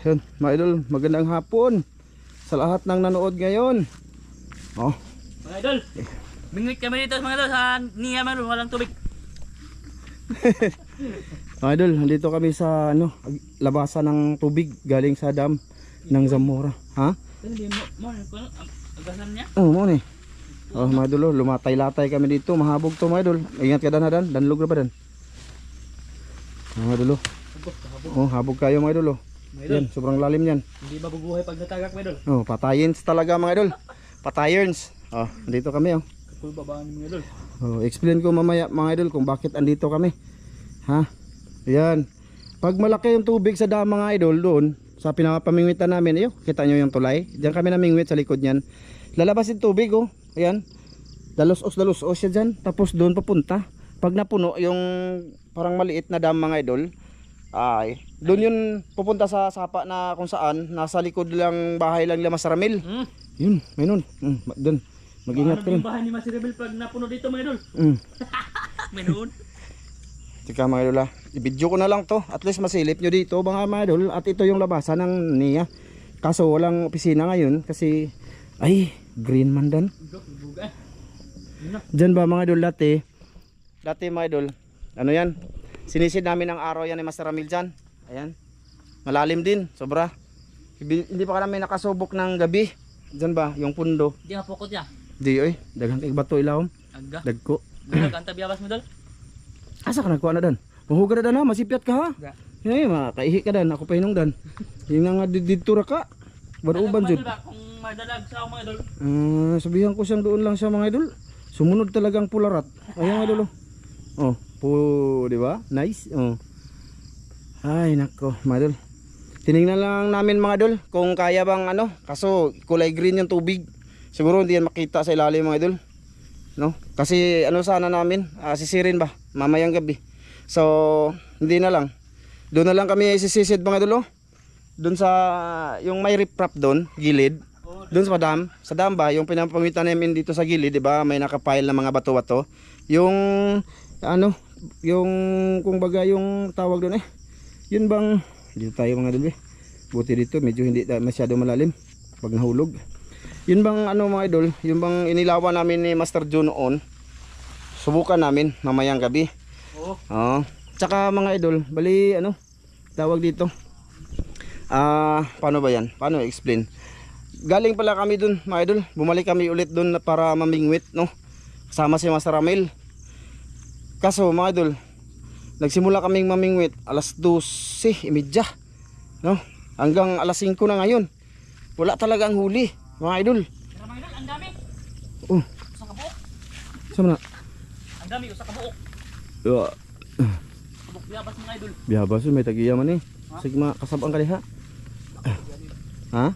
Yun, mga idol, magandang hapon sa lahat ng nanood ngayon. Oh, Mga idol, mingwit kami dito mga idol sa niya man walang tubig. mga idol, nandito kami sa ano, labasan ng tubig galing sa dam ng Zamora. Ha? Ano ano agasan niya? Oh, mo ni. Oh, mga idol, oh, lumatay-latay kami dito. Mahabog to mga idol. Ingat ka dan hadan, danlog na ba dan? Mga idol, oh. Oh, habog kayo mga idol, oh. Yan, sobrang lalim yan. hindi mabubuhay pag natagak mga idol. Oh, patayins talaga mga idol. Patayins. Oh, nandito kami, oh. Kapul babaan mga idol. Oh, explain ko mamaya mga idol kung bakit andito kami. Ha? Ayan. Pag malaki yung tubig sa dam mga idol doon sa pinapamingwitan namin, ayo, kita nyo yung tulay. Diyan kami namingwit sa likod niyan. Lalabas yung tubig oh. Ayan. Dalos-os dalos-os siya diyan. Tapos doon papunta. Pag napuno yung parang maliit na dam mga idol, ay doon yun pupunta sa sapa na kung saan nasa likod lang bahay lang nila Masaramil. Hmm. Yun, may nun. Mm, doon. Mag-ingat ka Ano rin. yung bahay ni Rebel pag napuno dito mga idol? Mm. Menoon. Tika mga idol ah. I-video ko na lang to. At least masilip nyo dito mga mga idol. At ito yung labasan ng NIA. Kaso walang opisina ngayon kasi ay green man dan. Na. Diyan ba mga idol dati? Dati mga idol. Ano yan? Sinisid namin ang araw yan ni Master Ramil dyan. Ayan. Malalim din. Sobra. Hindi pa kami nakasubok ng gabi. Diyan ba? Yung pundo. Di mapukot niya. Di oy. Daghang kay bato ilawom. Aga. Dagko. Bulag ang tabiyabas mo idol. Asa ka nagkuha na dan? Mahuga na dan ha. Masipyat ka ha. Aga. Eh, makaihi ka dan. Ako pa hinong dan. Yung nga dito ra ka. Baruban jud. Ba, Kung madalag sa mga idol. Ah, sabihan ko siyang doon lang siya mga idol. Sumunod talagang pularat. Ayun mga idol. Oh, oh po, di ba? Nice. Oh. Ay, nako, mga idol. Tiningnan lang namin mga idol kung kaya bang ano, kaso kulay green yung tubig. Siguro hindi yan makita sa ilalim mga idol. No? Kasi ano sana namin, ah, sisirin ba mamayang gabi. So, hindi na lang. Doon na lang kami isisisid mga idol. Oh. Doon sa yung may riprap doon, gilid. Doon sa dam, sa dam ba, yung pinapamitan namin dito sa gilid, 'di ba? May nakapile na mga bato-bato. Yung ano, yung kung baga yung tawag doon eh. Yun bang dito tayo mga idol eh. Buti dito medyo hindi masyado malalim pag nahulog. Yun bang ano mga idol, yun bang inilawan namin ni Master Joe noon. Subukan namin mamayang gabi. Oo. Oo. Tsaka mga idol, bali ano, tawag dito. Ah, paano ba 'yan? Paano i-explain? Galing pala kami dun, mga idol. Bumalik kami ulit dun para mamingwit, no? Kasama si Master Ramil. Kaso, mga idol, nagsimula kaming mamingwit alas 12:30, no? Hanggang alas 5 na ngayon. Wala talagang huli, mga idol. Pero mga idol, ang dami. Oh, Sa kabuok. sama na. Ang dami sa kabuok. Yeah. Kabuk biyabas mga idol. Biyabas may tagiya man eh. Sigma kasabang kaliha. Ha?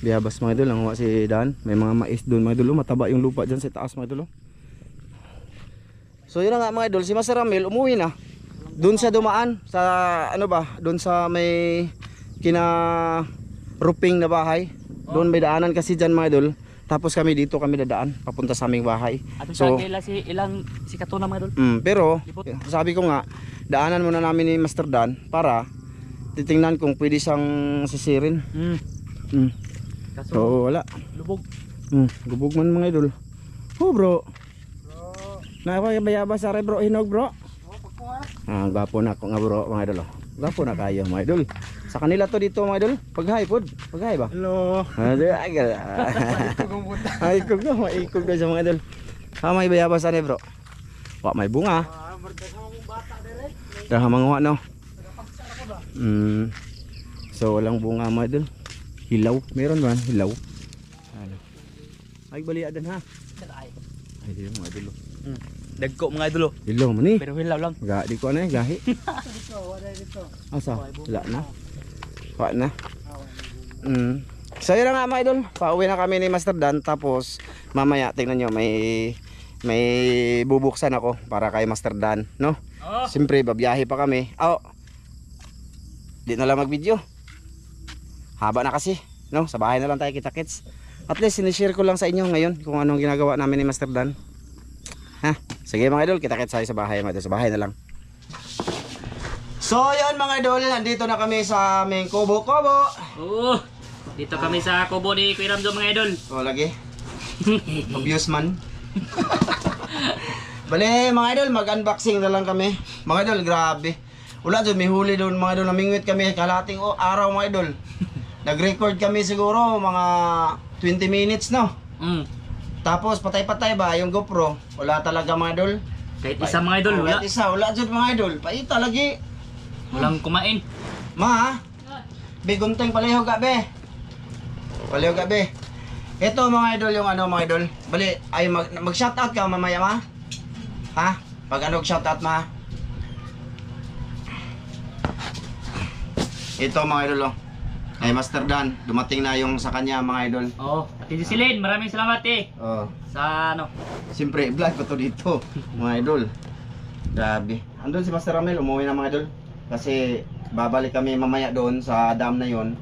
Biyabas mga idol, ang huwa si Dan. May mga mais doon mga idol. oh. Mataba yung lupa dyan sa taas mga idol. So yun na nga mga idol, si Master Ramil umuwi na. Doon sa dumaan sa ano ba, doon sa may kina roofing na bahay. Doon may daanan kasi dyan mga idol. Tapos kami dito kami dadaan papunta sa aming bahay. At So- sa kila si ilang si Katuna mga idol. Mm, pero sabi ko nga, daanan muna namin ni Master Dan para titingnan kung pwede siyang sisirin. Hmm. Mm. Kaso So wala. lubog. Mm, gubog man mga idol. Oh bro. Na ako yung bayabas sa bro hinog bro. Ah, gwapo na ako nga bro mga idol. oh. Gwapo na kayo mga idol. Sa kanila to dito mga idol. Paghay pod. Paghay ba? Hello. Ah, di ay gal. Ay ikog na, na sa mga idol. Ha may bayabas ani bro. Wa may bunga. Dah mga no. Mm. So walang bunga mga idol. Hilaw, meron ba? Hilaw. Ano? Ay baliadan ha. Ay. Di mga idol. oh. Dagko mga idol. Hilaw man eh. Pero hilaw lang. Ga di ko na eh, gahi. Asa? Wala na. Wala na. Mm. So yun na nga mga idol. Pauwi na kami ni Master Dan tapos mamaya tingnan nyo may may bubuksan ako para kay Master Dan, no? Oh. Siyempre, babiyahe pa kami. Oh, di na lang mag-video. Haba na kasi, no? Sa bahay na lang tayo kita kits. At least, sinishare ko lang sa inyo ngayon kung anong ginagawa namin ni Master Dan. Ha? Sige mga idol, kita kits tayo sa bahay. mga idol. Sa bahay na lang. So, yun mga idol, nandito na kami sa aming kubo-kubo. Oo. Dito kami sa kubo ni Kuya Ramzo mga idol. O, lagi. Obvious man. Bale, mga idol, mag-unboxing na lang kami. Mga idol, grabe. Wala dyan, may huli doon mga idol. Namingwit kami kalating o, araw mga idol. Nag-record kami siguro mga 20 minutes, no? Mm. Tapos patay-patay ba yung GoPro? Wala talaga mga idol. Kahit isa mga idol, wala. Kahit isa, wala dyan mga idol. Paita lagi. Walang kumain. Ma, be gunteng palihog ka be. Palihog ka be. Ito mga idol yung ano mga idol. Bali, ay mag, mag shoutout ka mamaya ma. Ha? Pag ano shoutout ma. Ito mga idol oh. Ay Master Dan, dumating na yung sa kanya mga idol. Oo. At Tito Silin, maraming salamat eh. Oh, Sa ano. siyempre vlog ko to dito, mga idol. Grabe. Andun si Master Ramel, umuwi na mga idol. Kasi babalik kami mamaya doon sa dam na yon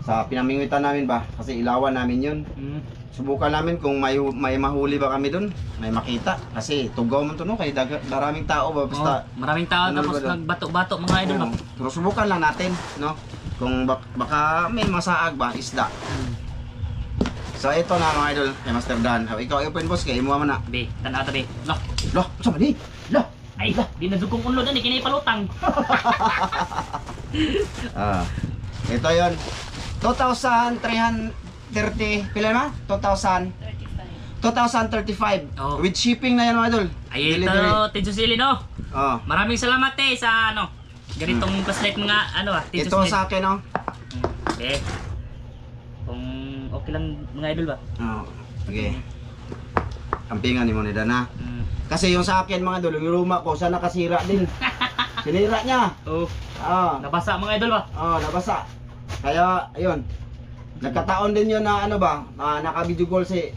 sa pinamingwitan namin ba kasi ilawan namin yun Mm. subukan namin kung may may mahuli ba kami doon may makita kasi tugaw man to no kay dag- daraming tao ba basta Oo, maraming tao Ano tapos nagbato-bato mga idol. Ba? pero subukan lang natin no kung bak- baka may masaag ba isda. So ito na mga idol kay Master Dan. Oh, ikaw open boss kay imo man na. Be, tanaw ta be. Lah, lo sa ni lo. Ay lah, di na dugong unlo dan kini palutang. ah ito yon 2,330 pila na? 2,000 2,035 Oo. with shipping na yan mga idol. Ay ito. Tito Silin oh. oh Maraming salamat eh sa ano. Ganitong flashlight mga ano ah, Tito ito Silin. sa akin oh Mm. Eh. Kung okay lang mga idol ba? Oh, okay. Kampingan ni mo ni Dana. Mm. Kasi yung sa akin mga idol, yung luma ko, sana nakasira din. Sinira niya. Oh, Ah, nabasa mga idol ba? oh, nabasa. Kaya, ayun. Nagkataon din yun na ano ba, na naka-video call si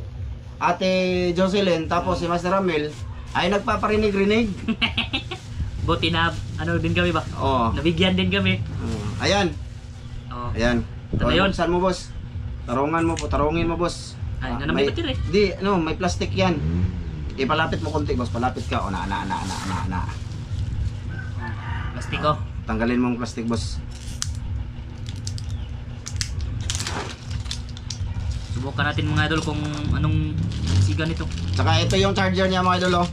Ate Jocelyn, tapos si Master Ramil, ay nagpaparinig-rinig. Buti na ano din kami ba? Oh. Nabigyan din kami. oh. Ayan, Oh. ayan. Ito na yun. Saan mo, boss? Tarungan mo po, tarungin mo, boss. Ay, Ah, na naman ito eh. Di, ano, may plastic yan. Ipalapit mo konti, boss. Palapit ka. O, na, na, na, na, na, na. Plastiko. Tanggalin mo ang plastic, boss. Subukan natin mga idol kung anong siga nito. Tsaka ito yung charger niya, mga idol, oh.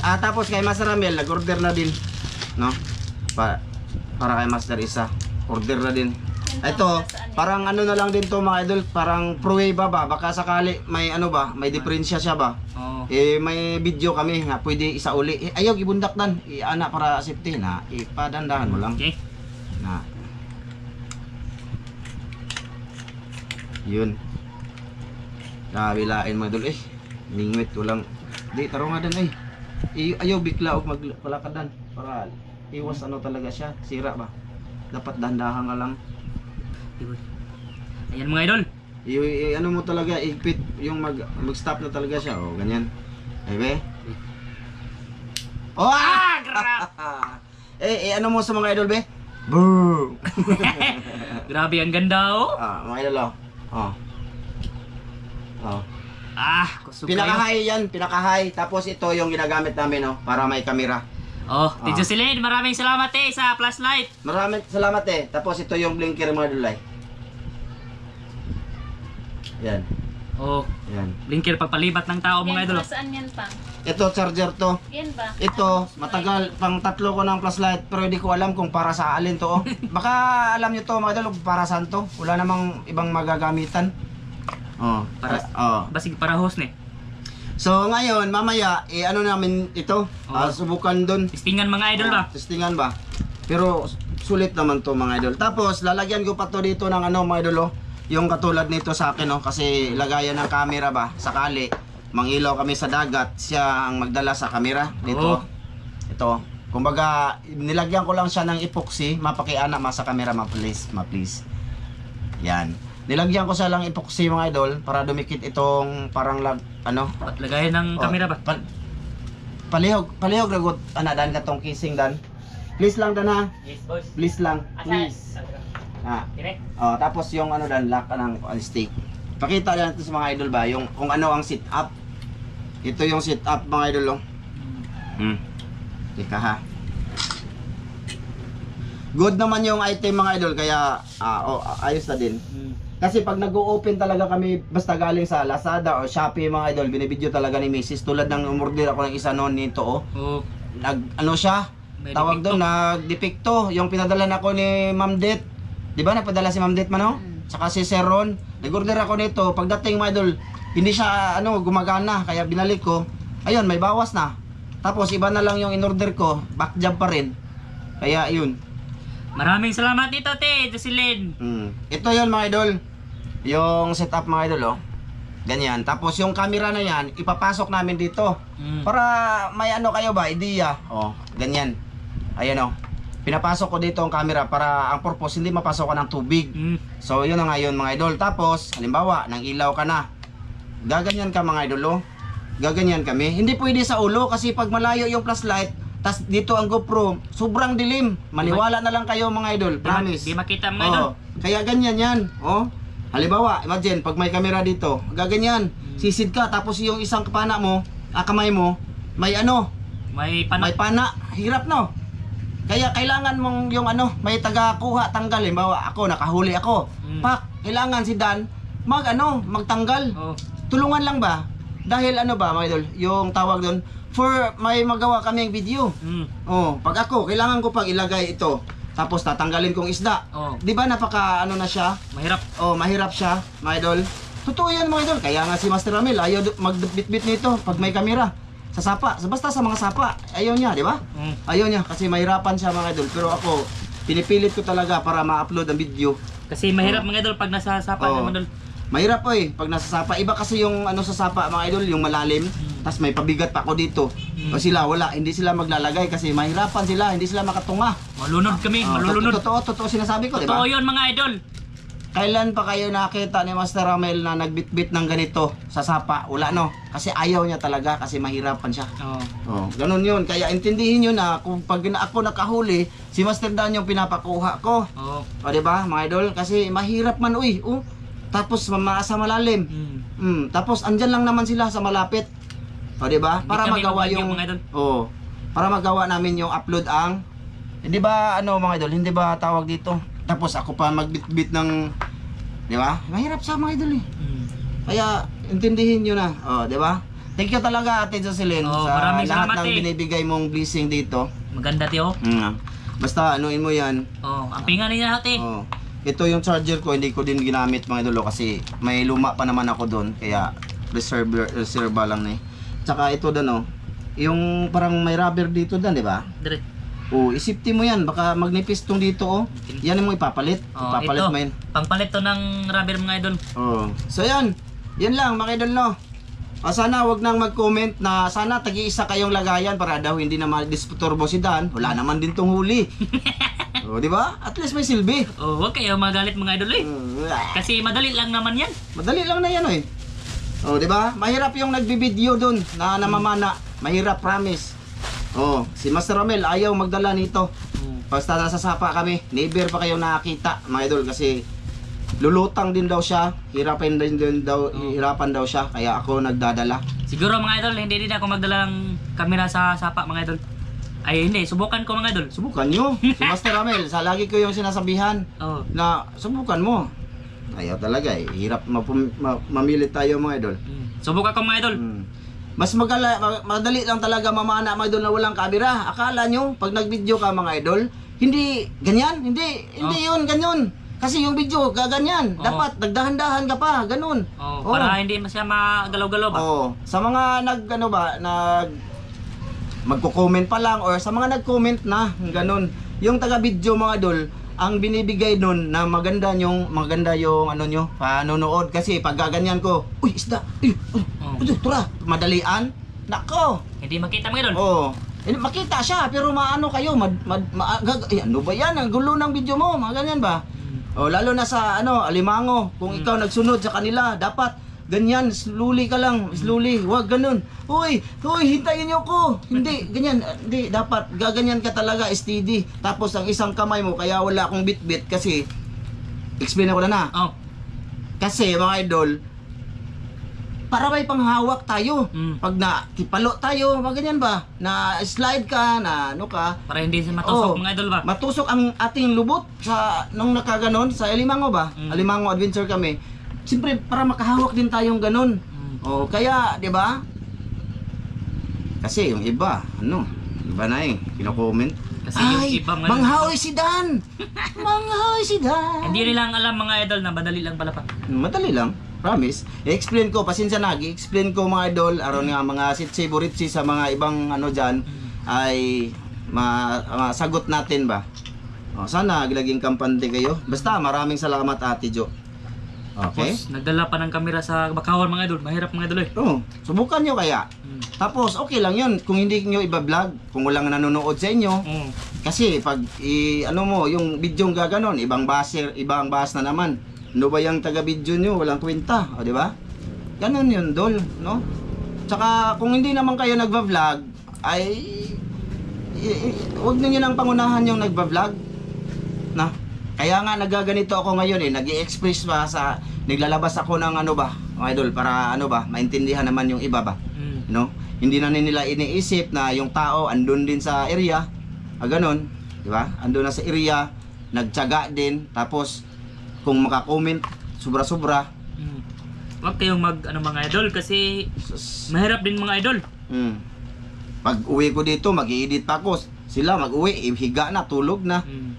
Ah, tapos kay Master Ramel, nag-order na din. No? Pa para kay Master Isa. Order na din. Ito, parang ano na lang din to mga idol, parang pro-wave ba? Baka sakali may ano ba, may diferensya siya ba? Oh. Eh, may video kami nga, pwede isa uli. Eh, ayaw, ibundak dan. Iana para safety na. Ipadandahan mo lang. Okay. Na. Yun. Nabilain mga idol eh. Mingwit walang di taro nga dan eh. Ayaw bigla og magpalakadan para iwas ano talaga siya, sira ba. Dapat dandahan ka lang. Ayan mga idol. I, i- ano mo talaga ipit yung mag mag-stop na talaga siya. Oh, ganyan. Ay be. Oh! Ah, grab! eh, eh, ano mo sa mga idol be? Grabe ang ganda oh. ah, mga idol oh. Oh. Oh. Ah, kusog kayo. Pinaka-high yan, pinaka-high. Tapos ito yung ginagamit namin, oh, para may kamera. Oh, Ah. Tito Silin, maraming salamat eh sa flashlight. Maraming salamat eh. Tapos ito yung blinker mga dulay. Yan, Oh, yan. blinker pagpalibat ng tao mga idol. pa, saan yan pa? Ito charger to. Yan ba? Ito, matagal, pang tatlo ko ng flashlight pero hindi ko alam kung para sa alin to. Oh. Baka alam nyo to mga idol, kung para saan to. Wala namang ibang magagamitan. Oh, Para- oh. Basig para host ni. So ngayon, mamaya, eh, ano namin ito? Ah, Oo. subukan dun. Testingan mga idol ba? Testingan ba? Pero sulit naman to mga idol. Tapos lalagyan ko pa to dito ng ano mga idol oh. Yung katulad nito sa akin oh kasi lagayan ng camera ba sakali mangilaw kami sa dagat siya ang magdala sa camera dito. Oo. Ito. Kumbaga nilagyan ko lang siya ng epoxy, mapakiana ma sa camera ma please, ma please. Yan. Nilagyan ko siya lang epoxy mga idol para dumikit itong parang lag, ano Patlagayan ng Oh, kamera ba? pal- palihog, palihog ragot ana dan katong kissing dan. Please lang dan ha. Yes, boss. Please lang. Please. Ah. Oh, tapos yung ano dan lock ng uh, stick. Pakita lang natin sa mga idol ba yung kung ano ang sit up. Ito yung sit up mga idol oh. Hmm. Teka ha. good naman yung item mga idol kaya ah, oh, ayos na din. Mm. Kasi pag nag-open talaga kami basta galing sa Lazada o Shopee mga idol, binibideo talaga ni Mrs. Tulad ng umorder ako ng isa noon nito oh. Oh, Nag ano siya? May Tawag doon, nag-depekto. Yung pinadala na ako ni Ma'am Det. Di ba nagpadala si Ma'am Det man oh? Saka si Sir Ron. Nag-order ako nito. Pagdating mga idol, hindi siya ano gumagana kaya binalik ko. Ayun, may bawas na. Tapos iba na lang yung in-order ko, back job pa rin. Kaya yun. maraming salamat dito, te, Jocelyn. Mm. Ito yon mga idol. Yung setup mga idol oh. Ganyan. Tapos yung camera na yan, ipapasok namin dito. Mm. Para may ano kayo ba, idea. Oh, ganyan. Ayan oh. Pinapasok ko dito ang camera para ang purpose hindi mapasok ng tubig. Mm. So yun na nga yun mga idol. Tapos, halimbawa, nang ilaw ka na. Gaganyan ka mga idol oh. Gaganyan kami. Hindi pwede sa ulo kasi pag malayo yung flashlight, tas dito ang GoPro, sobrang dilim. Maniwala na lang kayo mga idol. Promise. di makita mga idol. Oo. Kaya ganyan yan. Oh. Halimbawa, imagine, pag may camera dito, gaganyan. Sisid ka, tapos yung isang pana mo, ah, kamay mo, may ano, May panak. may pana. Hirap no? Kaya kailangan mong yung ano, may taga kuha, tanggal. Halimbawa, ako, nakahuli ako. Mm. Pak, kailangan si Dan, mag ano, magtanggal. Oh. Tulungan lang ba? Dahil ano ba, mga idol, yung tawag doon, for may magawa kaming video. Mm. Oh, pag ako, kailangan ko pag ilagay ito. Tapos tatanggalin kong isda. Oh. 'Di ba napaka ano na siya? Mahirap. Oh, mahirap siya, mga idol. Totoo 'yan, mga idol. Kaya nga si Master Ramil ayaw magbitbit nito pag may kamera. Sa sapa, sa basta sa mga sapa, ayaw niya, 'di ba? Mm. Ayaw niya kasi mahirapan siya, mga idol. Pero ako, pinipilit ko talaga para ma-upload ang video. Kasi mahirap mga idol pag nasa sapa Oo. mga idol. Mahirap po eh, pag nasa sapa. Iba kasi yung ano sa sapa, mga idol, yung malalim. Mm. tas may pabigat pa ako dito. Mm. O sila, wala. Hindi sila maglalagay kasi mahirapan sila. Hindi sila makatunga. Malunod kami, Oh, malulunod. Totoo, totoo sinasabi ko, di Totoo ba? yun mga idol. Kailan pa kayo nakita ni Master Ramel na nagbitbit ng ganito sa sapa? Wala no. Kasi ayaw niya talaga kasi mahirapan siya. Oh. Oh, ganun yun. Kaya intindihin nyo na kung pag ako nakahuli, si Master Dan yung pinapakuha ko. Oh. O, di ba, mga idol? Kasi mahirap man, uy. Oh. Tapos mama sa malalim. Mm. Mm, tapos andyan lang naman sila sa malapit. O, di ba? Para magawa yung mga idol. Oh. Para magawa namin yung upload ang hindi ba ano mga idol, hindi ba tawag dito? Tapos ako pa magbitbit ng di ba? Mahirap sa mga idol eh. Mm. Kaya intindihin niyo na. Oh, di ba? Thank you talaga Ate Jocelyn Oh, sa lahat salamat, ng eh. binibigay mong blessing dito. Maganda tiyo. Mm. Basta anuin mo 'yan. Oh, ang pinga niya ate. Oh. Ito yung charger ko, hindi ko din ginamit mga idolo kasi may luma pa naman ako doon. Kaya reserve reserve lang ni. Tsaka ito doon oh. Yung parang may rubber dito dan, di ba? Dire. Oh, isipti mo yan, baka magnipis tong dito oh. Yan yung mo ipapalit. Oh, ipapalit ito. mo yan. Pangpalit to ng rubber mga idol. Oh. So yan. Yan lang mga idol no. Ah, sana wag nang mag-comment na sana tagi-isa kayong lagayan para daw hindi na madisturbo si Dan. Wala naman din tong huli. oh, di ba? At least may silbi. Oh, huwag kayo magalit mga idol eh. Mm, Kasi madali lang naman yan. Madali lang na yan eh. Oh, di ba? Mahirap yung nagbibideo doon na namamana. Mahirap, promise. Oh, si Master Romel ayaw magdala nito. Mm. Basta nasa sapa kami, never pa kayo nakakita, mga idol, kasi lulutang din daw siya, hirapan din, din daw, hirapan daw siya, kaya ako nagdadala. Siguro mga idol, hindi din ako magdala ng kamera sa sapa mga idol. Ay hindi, subukan ko mga idol. Subukan nyo. Si Master Romel, sa lagi ko yung sinasabihan Oh. na subukan mo. Ayaw talaga eh, hirap mapum- ma- mamili tayo mga idol. Mm. Subukan ko mga idol. Mm. Mas magala, ma- madali lang talaga mamana mga idol na walang kamera. Akala nyo, pag nag-video ka mga idol, hindi ganyan, hindi, hindi yun, ganyan. Kasi yung video, gaganyan. Oo. Dapat, nagdahan-dahan ka pa, ganun. Oh, Oo. para hindi masya magalaw-galaw ba? Oo. Sa mga nag, ano ba, nag, magko-comment pa lang, or sa mga nag-comment na, ganun. Yung taga-video mga idol, ang binibigay nun na maganda yung maganda yung ano nyo, panonood kasi pag gaganyan ko, uy isda, uy, uy, Oo. ito, tura, madalian, nako, Hindi makita mga idol. oh, eh, makita siya pero maano kayo, mad, mad, ma, gag, eh, ano ba yan, ang gulo ng video mo, mga ganyan ba? Mm. Oh, lalo na sa ano, alimango, kung Hmm. ikaw nagsunod sa kanila, dapat ganyan, slowly ka lang, slowly, wag ganun. Hoy, hoy, hintayin niyo ko. Hindi, ganyan, hindi, dapat gaganyan ka talaga, steady. Tapos ang isang kamay mo, kaya wala akong bit-bit kasi, explain ako na na. Oh. Kasi mga idol, para may panghawak tayo. Mm. Pag na tipalo tayo, mga ganyan ba? Na slide ka, na ano ka. Para hindi siya matusok Oo. mga idol ba? Matusok ang ating lubot sa nung nakaganon sa Alimango ba? Mm. Alimango adventure kami. Siyempre para makahawak din tayong ganon. Mm. Oh, kaya 'di ba? Kasi yung iba, ano, iba na eh, kino-comment. Kasi yung Ay, iba nga- manghaoy si Dan! manghaoy si Dan! Hindi nilang alam mga idol na madali lang pala pa. Madali lang, promise. I-explain ko, pasensya na, i-explain ko mga idol, aron nga mga sitsi buritsi sa mga ibang ano dyan, ay ma masagot natin ba? O, sana gilaging kampante kayo. Basta maraming salamat Ate Jo. Okay? Tapos nagdala pa ng kamera sa Bakawan mga idol. Mahirap mga idol eh. Oo, subukan nyo kaya. Mm. Tapos okay lang yun kung hindi nyo iba-vlog, kung walang nanonood sa inyo. Oo. Kasi pag i, ano mo, yung video gaganon, ibang baser, ibang bas na naman. Ano ba yung taga-video nyo? Walang kwenta, o di ba? Ganon yun, dol, no? Tsaka kung hindi naman kayo nagva-vlog, ay huwag ninyo nang pangunahan yung nagva-vlog. Na? Kaya nga nagaganito ako ngayon eh, nag express ba sa naglalabas ako ng ano ba, mga idol para ano ba, maintindihan naman yung iba ba Mm. no? Hindi na nila iniisip na yung tao andun din sa area, ah, ganun, di ba? Andun na sa area, nagtiyaga din, tapos kung makakomment, sobra-sobra, Mm. Huwag kayong mag ano mga idol kasi mahirap din mga idol. mm. pag uwi ko dito, mag-edit pa ako, sila mag-uwi, higa na, tulog na. Mm.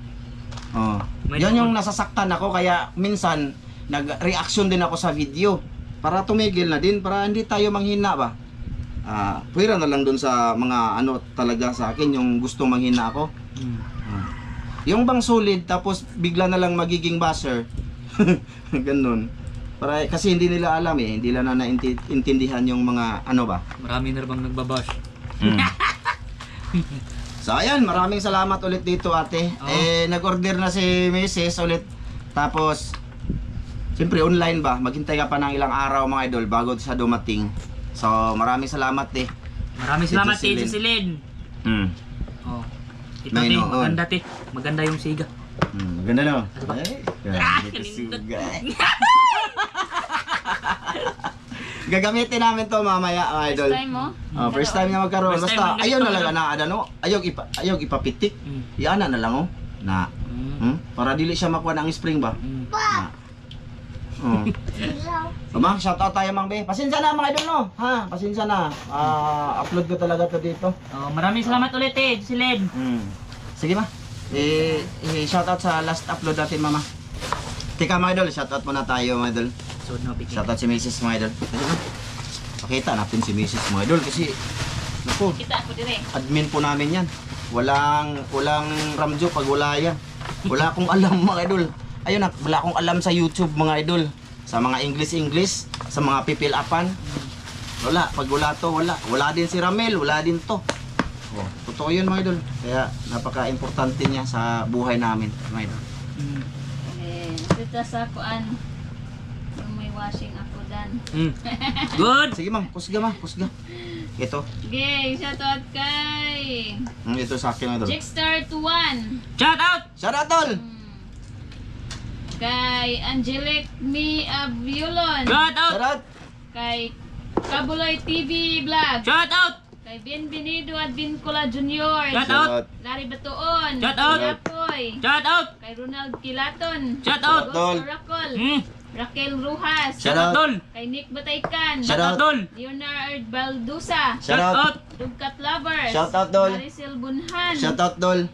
Oh. May Yan yung nasasaktan ako, kaya minsan, nag-reaction din ako sa video, para tumigil na din, para hindi tayo manghina ba? Ah, pwera na lang dun sa mga ano talaga sa akin, yung gusto manghina ako. Mm. Yung bang solid tapos bigla na lang magiging basher. Ganun. Para kasi hindi nila alam eh, hindi nila na naintindihan yung mga ano ba. Marami na bang nagbabash. So ayan, maraming salamat ulit dito ate. Oo. Eh nag-order na si Mrs. ulit. Tapos Siyempre online ba? Maghintay ka pa ng ilang araw mga idol bago sa dumating. So maraming salamat eh. Maraming salamat Tito Silin. Mm. Oh. Ito May noon. maganda te. Maganda yung siga. Mm, ganda no? Ano ba? Ay, Ah, grabe ka kanindot. sugay. Gagamitin namin to mamaya mga idol. First time mo? Oh, first time nga magkaroon. First Basta ayaw na lang ano? na ano, ayaw ipa ayaw ipapitik. Mm. Iana na lang oh. Na. Mm. Hmm? Para dili siya makuha ng spring ba? Mm. Na. Oh. Mama, shout out tayo Mang Be. Pasensya na mga idol no. Ha, pasensya na. Ah, upload ko talaga to dito. Oh, maraming salamat ulit eh, Silin. Hmm. Sige ma. Eh, eh shout out sa last upload natin mama. Tika mga idol, shout out muna tayo mga idol. So, no. Shout out si Mrs. mga idol. Pakita natin si Mrs. mga idol kasi naku, Kita ako dire. admin po namin yan. Walang walang ramjo pag wala yan. Wala akong alam mga idol. Ayun na, wala akong alam sa YouTube mga idol. Sa mga English-English, sa mga pipil-apan. Wala, pag wala to, wala. Wala din si Ramel, wala din to. Oh, totoo yun mga idol. Kaya napaka-importante niya sa buhay namin mga idol. Mm. Eh, kita sa kuan. Yung may washing ako dan. Mm. Good. Sige ma'am, kusga ma, kusga. Ito, Okay, shout out kay mm, ito sa akin mga idol. Jigstar 21. Shout out! Shout out tol! Hmm. Kay Angelic Mi Aviolon. Shout out! Shout out! Kay Kabuloy TV Vlog. Shout out! Kay Bienvenido at Vincula Junior. Shout out! Larry Batuon. Shout out! Kay Apoy. Shout out! Kay Ronald Kilaton. Shout out! Dol. Ghost Oracle. Mm. Raquel Rujas. Shout Shout out. Dol! Kay Nick Bataykan. Shout Shout out, Dol! Leonard Baldusa. Shout out! Dugkat Lovers. Shout out, Dol. Maricel Bunhan. Shout out Dol!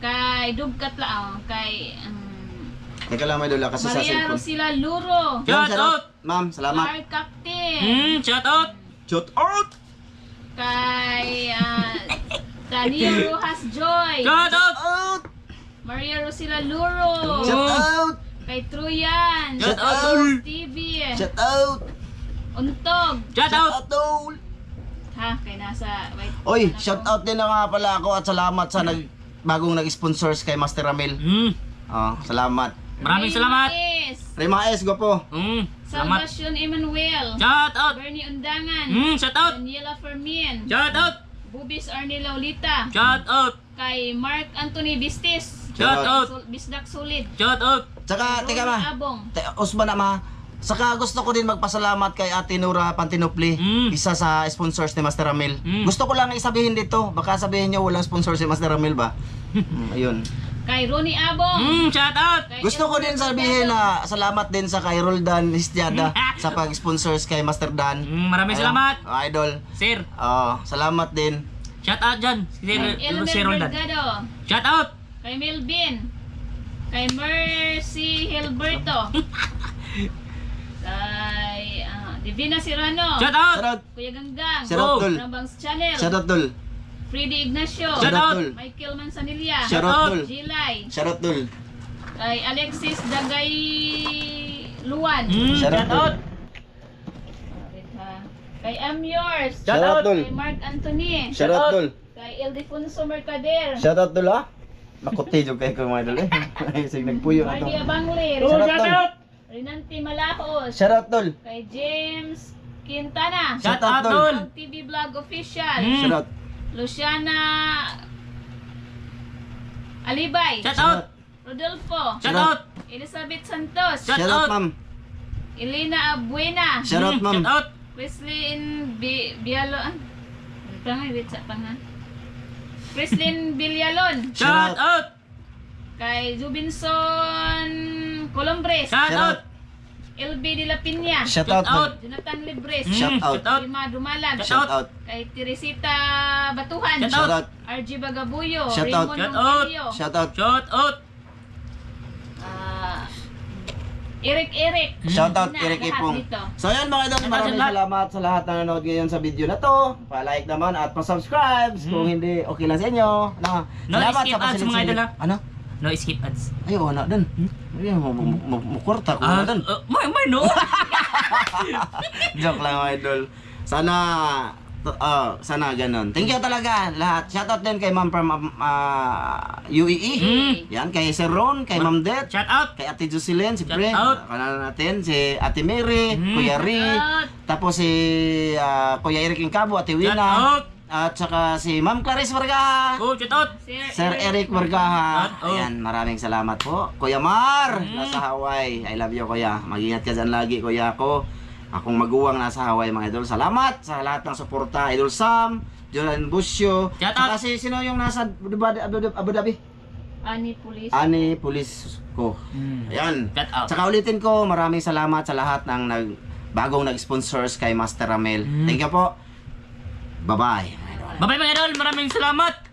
Kay Dugkat la oh, kay um, Teka lang ah, kasi sa Maria cellphone. Rosila Luro. Ma'am, Shout out! Ma'am, salamat. Clark Captain. Mm. Shout out! Shout out! Kay uh, Tania Rojas Joy. Shout out! out! Maria Rosila Luro. Shout out! Kay Truyan. Shout out! TV. Shout out! Untog. Shout out! Dol! Ha, kay nasa wait. Oy, ano shout out din na nga pala ako at salamat sa nag bagong nag-sponsors kay Master Ramil. Mm. Oh, salamat. Maraming Ray salamat! Maes, Rima S, go po. Mm. Salamat! Salvacion Emmanuel. Shout out! Bernie Undangan. Mm. Shout out! Daniela Fermin. Shout out! Bubis Arnie Laulita. Shout out! Kay Mark Anthony Bistis. Shout out! Bisdak Sulit. Shout out! Tsaka, teka ma. Abong. Te, Usman na ma. Saka gusto ko din magpasalamat kay Ate Nora Pantinopli, Mm. isa sa sponsors ni Master Ramil. Mm. Gusto ko lang isabihin dito, baka sabihin niyo walang sponsor si Master Ramil ba? Mm, ayun. Kay Ronnie Abong. Mm, shout out! Kay Gusto ko din sabihin na salamat din sa kay Roldan Histiada sa pag-sponsors kay Master Dan. Mm, maraming Ayun, salamat. Idol. Sir, Oh, salamat din. shout out dyan. Si Sir, Elmer si Roldan. Delgado. Shout out! Kay Melvin. Kay Mercy Hilberto. kay ah, Divina Serrano. Shout out! Shoutout. Kuya Ganggang. Shoutout, Oh. Dol. Rambangs Channel. Shoutout, Dol. Freddy Ignacio. Shout Shoutout, out. Michael Manzanilla. Shoutout, Dol. Gilay. Shoutout, Dol. Kay Alexis Dagay Luan. Mm, Shout out, shout out! Kay I'm yours. Shout out. Kay Mark Anthony. Shoutout, Dol. Kay Ildefonso Mercader. Shoutout, Dol, ha? Makuti yung kayo mga idol, eh. Ay, sige, nagpuyo na to. Marty Abangler. Oh, Shout out, shout out! Rinanti Malahos. Shoutout, Dol. Kay James Quintana. Shout Shout out, out! Ang TV Vlog Official. Mm. Shoutout. Luciana Alibay. Shout out! Rodolfo. Shout out! Elizabeth Santos. Shout Shoutout, out. ma'am. Elena Abuena. Shoutout, Mm, ma'am. Shout out! Chrislyn Bi Bialo. Ah, Tanga, wait sa panga. Chrislyn Villalon. Shout out! Kay Zubinson Colombres. Shout out! LB de la Piña. Shout out. ma'am. Jonathan Libres. Mm, Shout out. Shout out! Lima Dumalag. Shout Shoutout. Kay Teresita Batuhan. Shout Shoutout. RG Bagabuyo. Shout out. Raymond Shout out. Moncayo. Shoutout. Shout out! Ah, Eric Eric. Shoutout, Na, Eric Ipong. dito. So yun mga idol, maraming salamat sa lahat na nanonood ngayon sa video na to. Pa-like naman at pa-subscribe kung hindi okay lang sa inyo. Ano, No salamat skip ads, mga idol? Ano? No skip ads. Ay, wala din. Ayun, mukurta ko Ah, uh, may, may no! Joke lang mga idol. Sana ah, sana ganun. Thank you talaga lahat. Shoutout din kay Ma'am from um, ah, UAE. Mm. Yan kay Sir Ron, kay Ma'am Det, Shout out! kay Ate Jocelyn, si out. kanala natin, si Ate Mary, Mm. Kuya Ri, tapos si ah, Kuya Eric Incabo, Ate Wina, out! At saka si Ma'am Clarice Vargaha, Oh, shout out! Sir Eric Vargaha. Out. Ayan, maraming salamat po. Kuya Mar, Mm. nasa Hawaii. I love you, Kuya. Mag-ingat ka dyan lagi, Kuya ko. Akong maguwang nasa Hawaii, mga idol. Salamat sa lahat ng suporta. Idol Sam, Jolan Busyo. Shout out. si sino yung nasa Abu Dhabi? Ani Police. Ani Pulis ko. Ayan. Shout out! Saka ulitin ko, maraming salamat sa lahat ng nag bagong nag-sponsors kay Master Ramel. Mm. Thank you po. Bye-bye. Idol. Bye-bye mga idol! Maraming salamat!